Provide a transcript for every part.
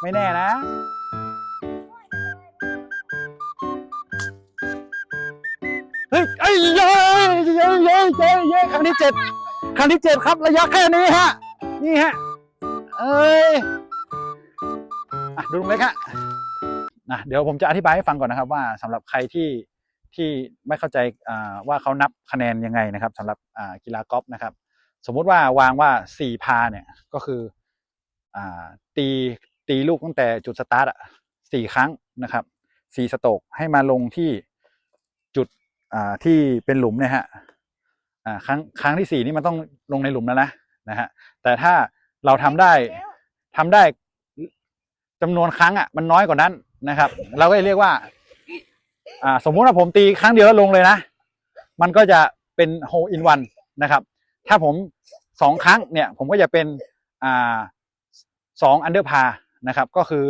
ไม่แน่นะ เฮ้ยเอ้ยเย้ยเย้ยเย้ยเย้ยเย้ยครั้งที่เจ็ดครั้งที่เจ็ดครับระยะแค่นี้ฮะ นี่ฮะ เอ้ยอะดูตรงเล็กฮะนะเดี๋ยวผมจะอธิบายให้ฟังก่อนนะครับว่าสำหรับใครที่ที่ไม่เข้าใจว่าเขานับคะแนนยังไงนะครับสำหรับกีฬากอล์ฟนะครับ สมมุติว่าวางว่าสี่พาเนี่ยก็คือ ตีตีลูกตั้งแต่จุดสตาร์ทอะสี่ครั้งนะครับสี่สโตกให้มาลงที่จุดที่เป็นหลุมเนี่ยฮะครั้งครั้งที่สี่นี่มันต้องลงในหลุมแล้วนะนะฮะแต่ถ้าเราทำได้ทำได้จำนวนครั้งอะมันน้อยกว่านั้นนะครับ เราก็จะเรียกว่า อ่า สมมุติว่าผมตีครั้งเดียวแล้วลงเลยนะ มันก็จะเป็น hole in one นะครับ ถ้าผมสองครั้งเนี่ย ผมก็จะเป็น อ่า สองอันเดอร์พานะครับ ก็คือ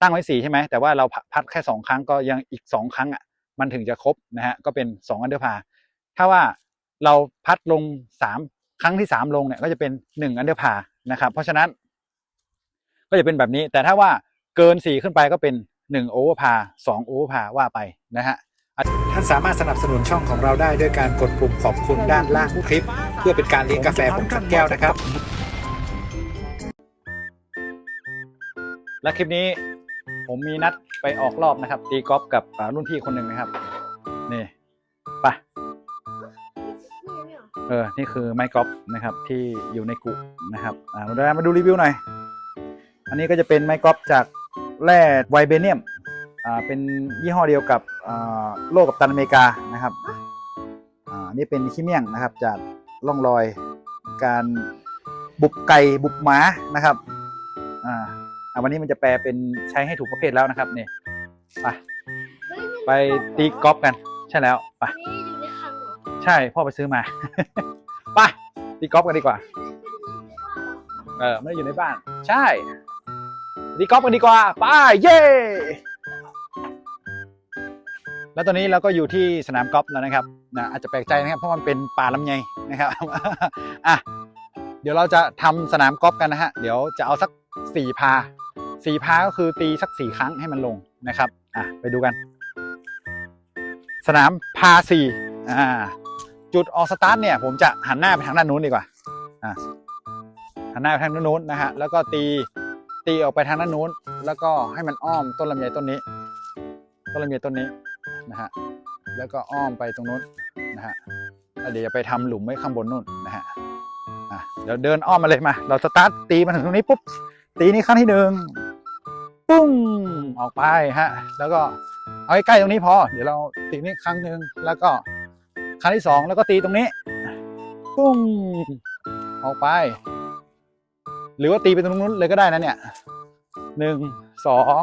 ตั้งไว้สี่ใช่ไหมแต่ว่าเราพัดแค่สองครั้งก็ยังอีกสองครั้งอะมันถึงจะครบนะฮะก็เป็นสองอันเดอร์พาถ้าว่าเราพัดลงสามครั้งที่สามลงเนี่ยก็จะเป็นหนึ่งอันเดอร์พานะครับ เพราะฉะนั้น ก็จะเป็นแบบนี้ แต่ถ้าว่าเกินสี่ขึ้นไปก็เป็นหนึ่งโอเวอร์พาสองโอเวอร์พาว่าไปนะฮะท่านสามารถสนับสนุนช่องของเราได้ด้วยการกดปุ่มขอบคุณด้านล่างคลิป เพื่อเป็นการเลี้ยงกาแฟผมสักแก้วนะครับ และคลิปนี้ผมมีนัดไปออกรอบนะครับ ตีกอล์ฟกับรุ่นพี่คนหนึ่งนะครับ นี่ไปเออ นี่คือไม้กอล์ฟนะครับ ที่อยู่ในกุนะครับอ่ามาดูมาดูรีวิวหน่อย อันนี้ก็จะเป็นไม้กอล์ฟจากแร่ไวเบเนียมอ่าเป็นยี่ห้อเดียวกับอ่าโลกกับตันอเมริกานะครับอ่านี่เป็นขี้เมี่ยงนะครับ จากร่องรอยการบุบไก่บุบหมานะครับอ่า อะวันนี้มันจะแปลเป็นใช้ให้ถูกประเภทแล้วนะครับนี่ไปไปตีกอล์ฟกัน ใช่แล้วไปนี่อยู่ในคลังเหรอใช่พ่อไปซื้อมา ไปตีกอล์ฟกันดีกว่า เออไม่ได้อยู่ในบ้าน ใช่ตีกอล์ฟกันดีกว่าไปเย้แล้วตอนนี้เราก็อยู่ที่สนามกอล์ฟแล้วนะครับนะอาจจะแปลกใจนะครับเพราะมันเป็นป่าลำไยนะครับอะเดี๋ยวเราจะทำสนามกอล์ฟกันนะฮะ เดี๋ยวจะเอาสักสี่พา สี่พาก็คือตีสักสี่ครั้งให้มันลงนะครับอะไปดูกัน สนามพาสี่อ่าจุดออกสตาร์ทเนี่ยผมจะหันหน้าไปทางด้านนู้นดีกว่าอ่าหันหน้าไปทางด้านนู้นนะฮะแล้วก็ตีตีออกไปทางด้านนู้น แล้วก็ให้มันอ้อมต้นลำไยต้นนี้ ต้นลำไยต้นนี้นะฮะแล้วก็อ้อมไปตรงนู้นนะฮะเดี๋ยวจะไปทำหลุมไว้ข้างบนนู่นนะฮะอะเดี๋ยวเดินอ้อมมาเลยมา เราสตาร์ทตีมาถึงตรงนี้ปุ๊บตีนี่ครั้งที่หนึ่ง ปุ้งออกไปฮะ แล้วก็เอาใกล้ๆตรงนี้พอ เดี๋ยวเราตีนี่ครั้งหนึ่งแล้วก็ครั้งที่สองแล้วก็ตีตรงนี้ ปุ้งออกไป หรือว่าตีไปตรงนู้นเลยก็ได้นะเนี่ยหนึ่งสอง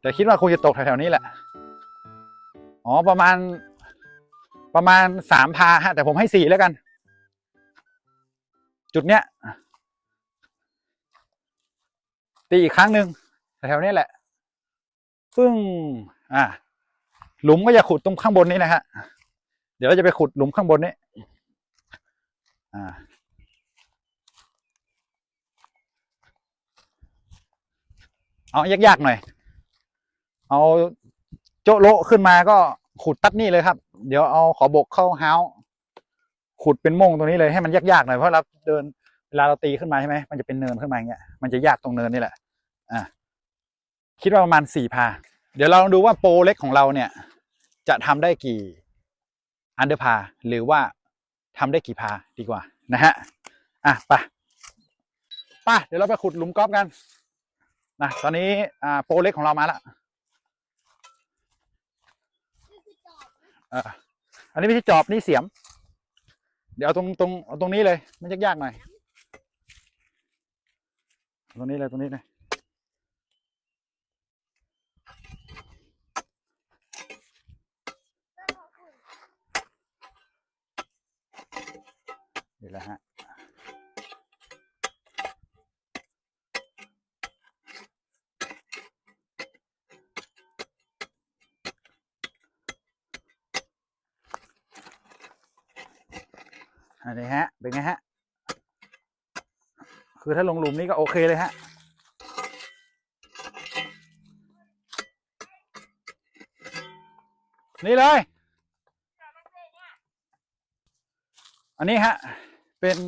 แต่คิดว่าคงจะตกแถวๆนี้แหละ อ๋อประมาณประมาณสามพาฮะแต่ผมให้สี่แล้วกัน จุดเนี้ยตีอีกครั้งหนึ่ง แถวๆนี้แหละปึ้งอ่า หลุมก็จะขุดตรงข้างบนนี้นะฮะ เดี๋ยวเราจะไปขุดหลุมข้างบนนี้ อ่า เอายากๆหน่อย เอาโจโละขึ้นมาก็ขุดตัดนี่เลยครับ เดี๋ยวเอาขอบกเข้าเฮาขุดเป็นมงตรงนี้เลยให้มันยากๆหน่อยเพราะเราเดินเวลาเราตีขึ้นมาใช่ไหมมันจะเป็นเนินขึ้นมาอย่างเงี้ยมันจะยากตรงเนินนี่แหละ อ่า คิดว่าประมาณสี่พา เดี๋ยวเราลองดูว่าโปรเล็กของเราเนี่ย จะทำได้กี่อันเดอร์พา หรือว่าทำได้กี่พาดีกว่านะฮะ อะไปไป่ะเดี๋ยวเราไปขุดหลุมกอล์ฟกันนะตอนนี้อ่าโปรเล็กของเรามาแล้วเอออันนี้ไม่ใช่จอบนี่เสียม เดี๋ยวเอาตรงตรงเอาตรงนี้เลย มันยากๆหน่อยตรงนี้เลยตรงนี้เลย เดี๋ยวแล้วฮะอันนี้ฮะ เป็นไงฮะ คือถ้าลงหลุมนี้ก็โอเคเลยฮะ นี่เลย อันนี้ฮะ เป็น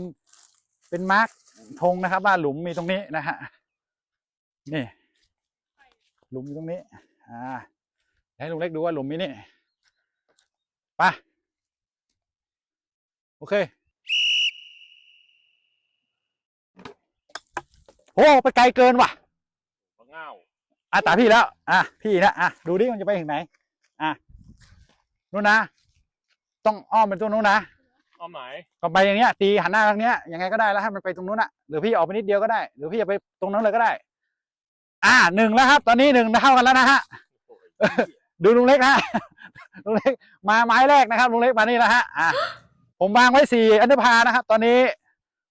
เป็นมาร์กธงนะครับ ว่าหลุมมีตรงนี้นะฮะนี่ หลุมอยู่ตรงนี้ อ่าให้ลุงเล็กดูว่าหลุมมีนี่ไปโอเคโอ้ไปไกลเกินว่ะมะง่าวอะตาพี่แล้ว อะพี่นะอะดูดิมันจะไปถึงไหน อะนู่นนะ ต้องอ้อมไปตรงนู้นนะ เอาไหนก็ไปอย่างเงี้ย ตีหันหน้าทางเนี้ยยังไงก็ได้แล้วให้มันไปตรงนู้นอะหรือพี่ออกไปนิดเดียวก็ได้ หรือพี่จะไปตรงนั้นเลยก็ได้ อ่าหนึ่งแล้วครับ ตอนนี้หนึ่งเท่ากันแล้วนะฮะดูลุงเล็กนะลุงเล็กมาไม้แรกนะครับลุงเล็กมานี่แล้วฮะอะผมวางไว้สี่อันเดอร์พานะครับ ตอนนี้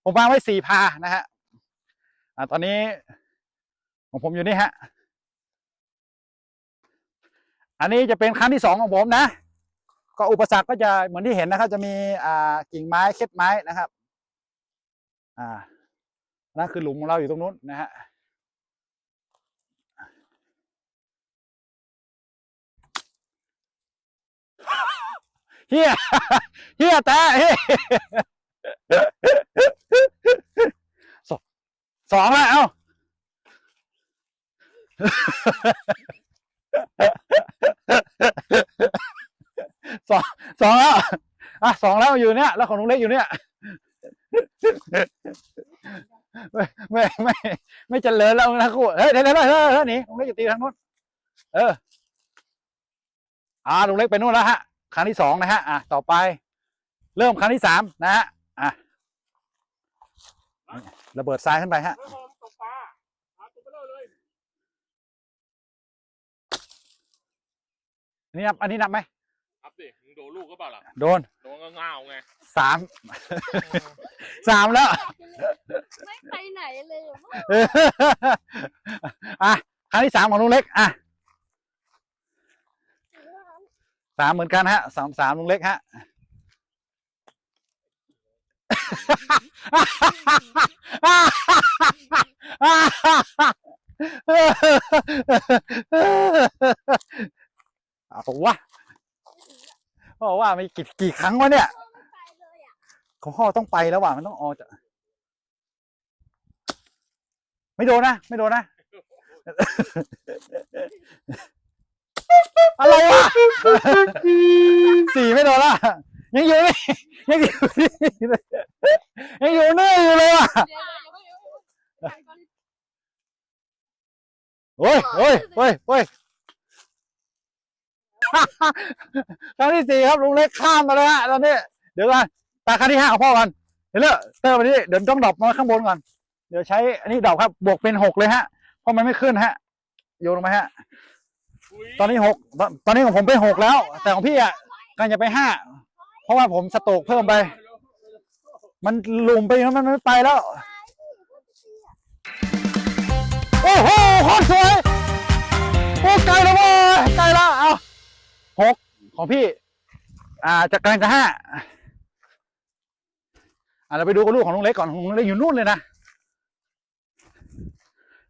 ผมวางไว้สี่พานะฮะอ่าตอนนี้ของผมอยู่นี่ฮะอันนี้จะเป็นครั้งที่สองของผมนะ ก็อุปสรรคก็จะเหมือนที่เห็นนะครับ จะมีอ่ากิ่งไม้เคล็ดไม้นะครับ อ่านั่นคือหลุมของเราอยู่ตรงนู้นนะฮะเฮียเฮียแต่เฮ้ยสองสองแล้วเอ้า สองแล้วอะสองแล้วอยู่เนี่ย แล้วของลุงเล็กอยู่เนี่ย ไม่ไม่ไม่ไม่เจริญแล้วนะครูเฮ้ยเดี๋ยวเดี๋ยวเดี๋ยวเดี๋ยหนีลุงเล็กอย่ตีทางนู้นเออ อ่าลุงเล็กไปนู่นแล้วฮะครั้งที่สองนะฮะ อะต่อไป เริ่มครั้งที่สามนะฮะอะระเบิดทรายขึ้นไปฮะอันนี้นับอันนี้นับไหม โดนลูกก็เปล่าล่ะโดนโดนก็ง่าวไงสาม สามแล้ว ไม่ไปไหนเลยเอออะครั้งที่สามของลุงเล็ก อะสามเหมือนกันฮะสามสามลุงเล็กฮะ เอาวะ บอกว่ามีกี่กี่ครั้งวะเนี่ยไปเลยอะของพ่อต้องไปแล้วว่ะมันต้องออกจากไม่โดนนะ ไม่โดนนะ อะไรวะสี่ไม่โดนละยังอยู่นี่ยังอยู่นี่ยังอยู่นี่อยู่เลยว่ะเดี๋ยวเดี๋ยวเดี๋ยวเดี๋ยวก่อนโอ้ยโอ้ยโอ้ยโอ้ย ครั้งที่สี่ครับลุงเล็กข้ามมาแล้วฮะตอนนี้เดี๋ยวก่อนตาครั้งที่ห้าของพ่อก่อนเดี๋ยวเลอะเติมไปนี่เดี๋ยวต้องดรอปมาข้างบนก่อนเดี๋ยวใช้อันนี้ดรอปครับ บวกเป็นหกเลยฮะเพราะมันไม่ขึ้นฮะโยนลงมาฮะ ตอนนี้หกตอนนี้ของผมไปหกแล้ว แต่ของพี่อะกำลังจะไปห้าเพราะว่าผมสโตกเพิ่มไป มันหลุมไปแล้วมันไม่ไปแล้ว โอ้โหโคตรสวย หกของพี่ อ่าจะกลางจะห้าอ่าเราไปดูกับลูกของลุงเล็กก่อนของลุงเล็กอยู่นู่นเลยนะ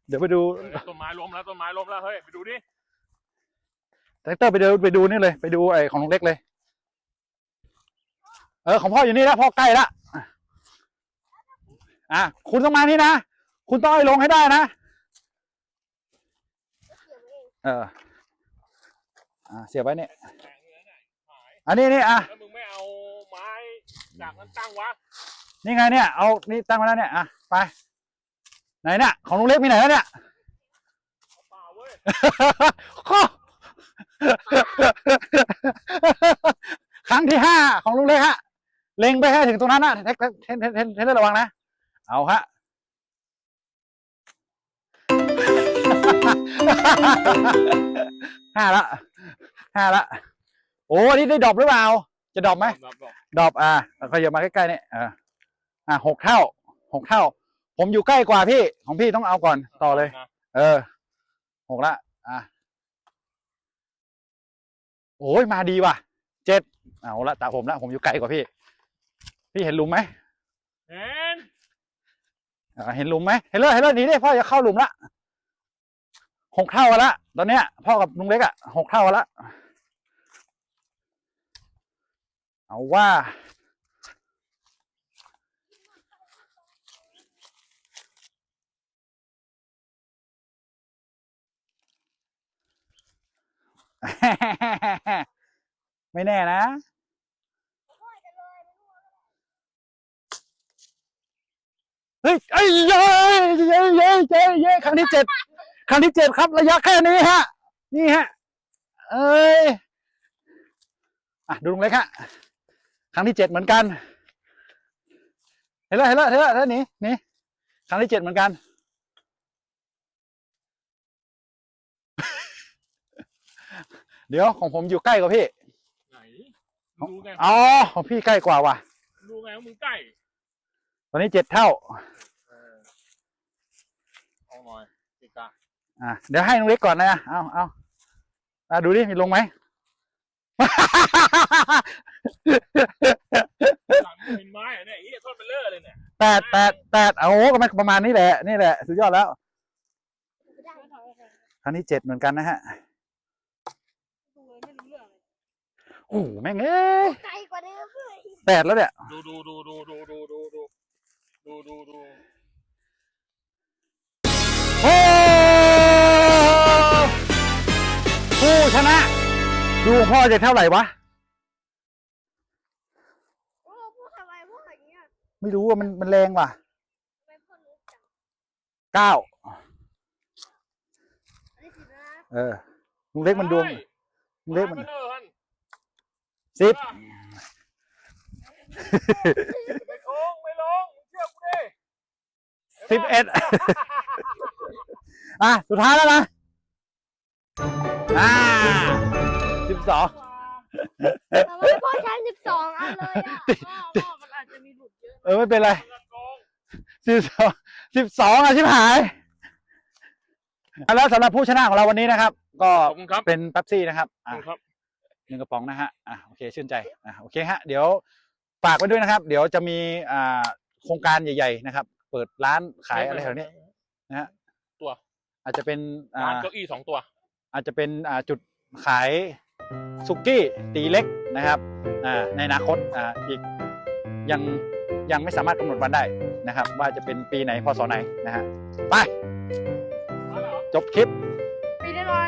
เดี๋ยวไปดูเฮ้ยต้นไม้ล้มแล้วต้นไม้ล้มแล้วเฮ้ยไปดูดิแท็กเตอร์ไปดูไปดูนี่เลย ไปดูไอ้ของลุงเล็กเลย เออของพ่ออยู่นี่แล้วพ่อใกล้ละอะคุณต้องมานี่นะ คุณต้องให้ลงให้ได้นะ เออ อ่าเสียบไว้เนี่ยแข็งเลยนะหายอันนี้นี่อะแล้วมึงไม่เอาไม้จากนั้นตั้งวะนี่ไงเนี่ยเอานี่ตั้งไว้แล้วเนี่ยอะไปไหนเนี่ยของลุงเล็กมีไหนแล้วเนี่ยเอาเปล่าเว้ยข้อครั้งที่ห้าของลุงเล็กฮะเล็งไปให้ถึงตรงนั้นนะเทคเทนเทนเทนเทนระวังนะเอาฮะ ห้าละห้าละโอ้อันนี้ได้ดรอปหรือเปล่า จะดรอปไหมแบบแบบดรอปอะขยับมาใกล้ๆเนี่ยอ่าอะหกเท่าหกเท่า ผมอยู่ใกล้กว่าพี่ของพี่ต้องเอาก่อนต่อเลย นะเออหกละอะโอ้ยมาดีว่ะเจ็ดเอาละตาผมละผมอยู่ไกลกว่าพี่ พี่เห็นหลุมไหมเห็นอ่าเห็นหลุมไหมเห็นเลยเห็นเลยหนีดิพ่อจะเข้าหลุมละ หกเท่ากันละตอนเนี้ยพ่อกับลุงเล็กอะหกเท่ากันละเอาว่าไม่แน่นะ เฮ้ยเอ้ยเย้ยเย้ยเย้ยเย้ยเย้ยครั้งที่เจ็ด ครั้งที่เจ็ดครับ ระยะแค่นี้ฮะ นี่ฮะ เอ้ยอะดูลุงเล็กฮะครั้งที่เจ็ดเหมือนกัน เห็นแล้วเห็นแล้วเห็นแล้วเห็นแล้วหนี่นี่ครั้งที่เจ็ดเหมือนกัน เดี๋ยวของผมอยู่ใกล้กว่าพี่ไหนดูไงอ๋อของพี่ใกล้กว่าว่ะดูไงว่ามึงใกล้ ตอนนี้เจ็ดเท่า เออเอาหน่อยติกะ อะเดี๋ยวให้ลุงเล็กก่อนนะ เอาเอาอะดูดิมีลงไหมหลังมึงเห็นไม้อะเนี่ยไอ้เหี้ยต้นเบลเลอร์เลยเนี่ยแปดแปดแปดโอ้โหก็มันประมาณนี้แหละ นี่แหละ สุดยอดแล้ว ครั้งที่เจ็ดเหมือนกันนะฮะดูเลยไม่รู้เรื่องเลยโอ้โหแม่งเอ้ยไกลกว่าเดิมเลยแปดแล้วเนี่ย ดูดูดูดูดูดูดูดูดูดู ผู้ชนะ ดูพ่อจะเท่าไหร่วะ โอ้พูดทำไมพูดอย่างเงี้ยไม่รู้ว่ามันมันแรงว่ะทำไมพูดรู้จักเก้าอันนี้สินะเออลุงเล็กมันดวงฮ้ยลุงเล็กมันไม้เบลเลอร์ฮันสิบไม่ลงไม่ลงมึงเชื่อกูดิสิบเอ็ดอะสุดท้ายแล้วนะ สิบสองทำไมพ่อใช้สิบสองอันเลยอะพ่อพ่อมันอาจจะมีหลุดเยอะเออไม่เป็นไรมึงโกงสิบสองสิบสองอะชิบหายอะแล้วสำหรับผู้ชนะของเราวันนี้นะครับ ก็ขอบคุณครับ เป็นเป๊ปซี่นะครับขอบอะคุณครับ หนึ่งกระป๋องนะฮะอะโอเคชื่นใจอะโอเคฮะเดี๋ยวฝากไว้ด้วยนะครับ เดี๋ยวจะมีอ่าโครงการใหญ่ ๆ นะครับ เปิดร้านขายอะไรแถวนี้นะฮะตัว อาจจะเป็นอ่าร้านเก้าอี้สองตัว อาจจะเป็นอ่าจุดขาย สุกี้ตีเล็กนะครับอ่าในอนาคตอ่าอีกยังยังไม่สามารถกำหนดวันได้นะครับ ว่าจะเป็นปีไหนพศไหนนะฮะไป จบคลิป ปีได้ร้อย